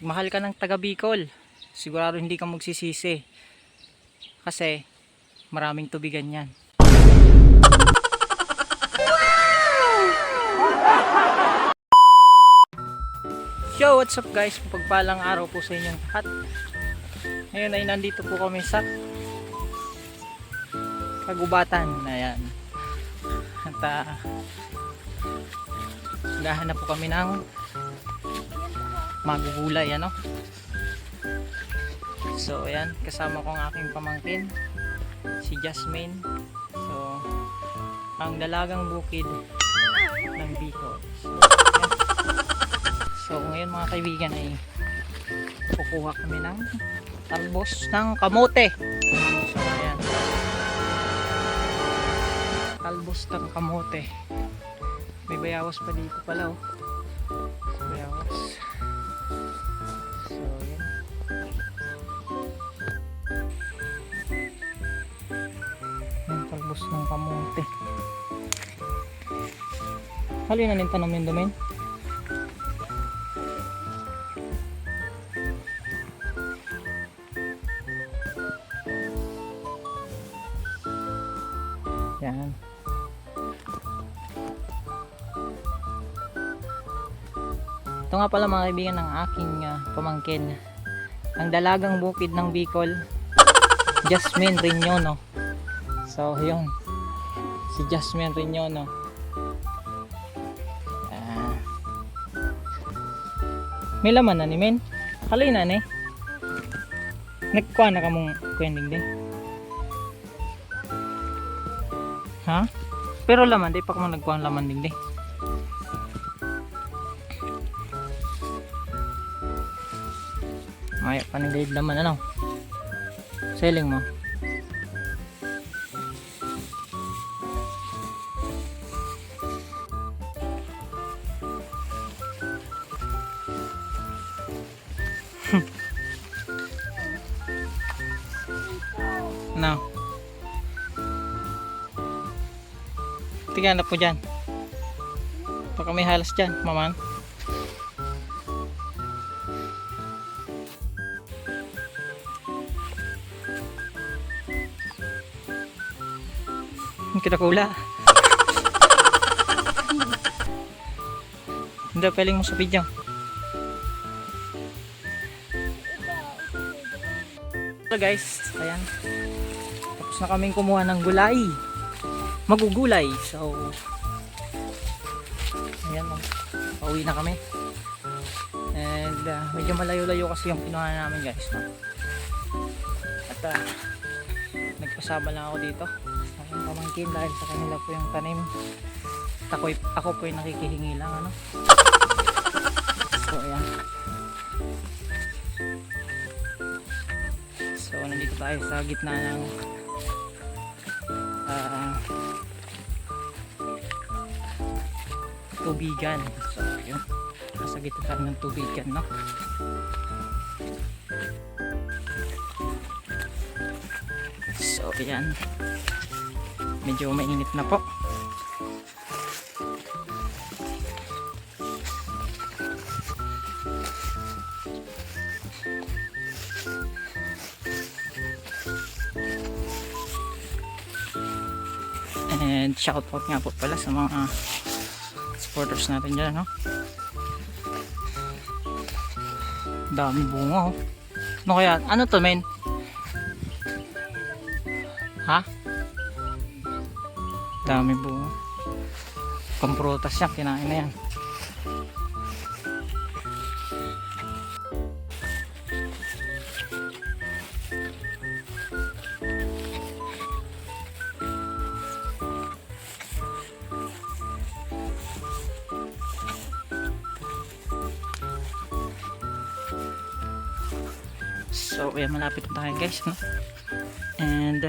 mahal ka ng taga Bicol, sigurado hindi ka magsisisi. Kasi maraming tubigan yan. Yo, what's up guys? Pagpalang araw po sa inyong lahat. Ngayon ay nandito po kami sa Kagubatan. Ayan. At uh, po kami ng magugulay, ano? So, ayan. Kasama ko ang aking pamangkin, si Jasmine. So, ang dalagang bukid ng Bicol. So, ayan. So ngayon mga kaibigan ay kukuha kami ng talbos ng kamote. So ayan. Talbos ng kamote. May bayawas pa dito pala oh. Bayawas. Kamote. Halin na rin tanong yung domain. Yan. Ito nga pala mga kaibigan ng aking ah, pamangkin. Ang dalagang bukid ng Bicol, Jasmine Rignono. So, yun. Si Jasmine Rignono. Ah. may laman na ni Men. Kalay na ni. Nagkuha na ka mong kwending din. Ha? Pero laman, di pa ko nagkuha laman din di. Maya pa guide laman ano? Selling mo. Tingnan na po dyan. Baka may halas dyan, maman. Ang kinakula. Hindi, peling mo sa video. So guys, ayan. Tapos na kaming kumuha ng gulay magugulay. So, ayan o. Pauwi na kami. And uh, medyo malayo-layo kasi yung kinuha namin guys. No? At uh, nagpasaba lang ako dito sa aking pamangkin dahil sa kanila po yung tanim. At ako, ako po yung nakikihingi lang. Ano? So, ayan. So, nandito tayo sa gitna ng ah, tubigan. So, yun. Nasa gitna ng tubigan, no? So, yan. Medyo mainit na po. And shout out nga po pala sa mga supporters natin dyan, no? Dami bunga, oh. Ano kaya? Ano to, men? Ha? Dami bunga. Pamprutas yan, kinain na yan. So, ayan, malapit na tayo guys, no? And,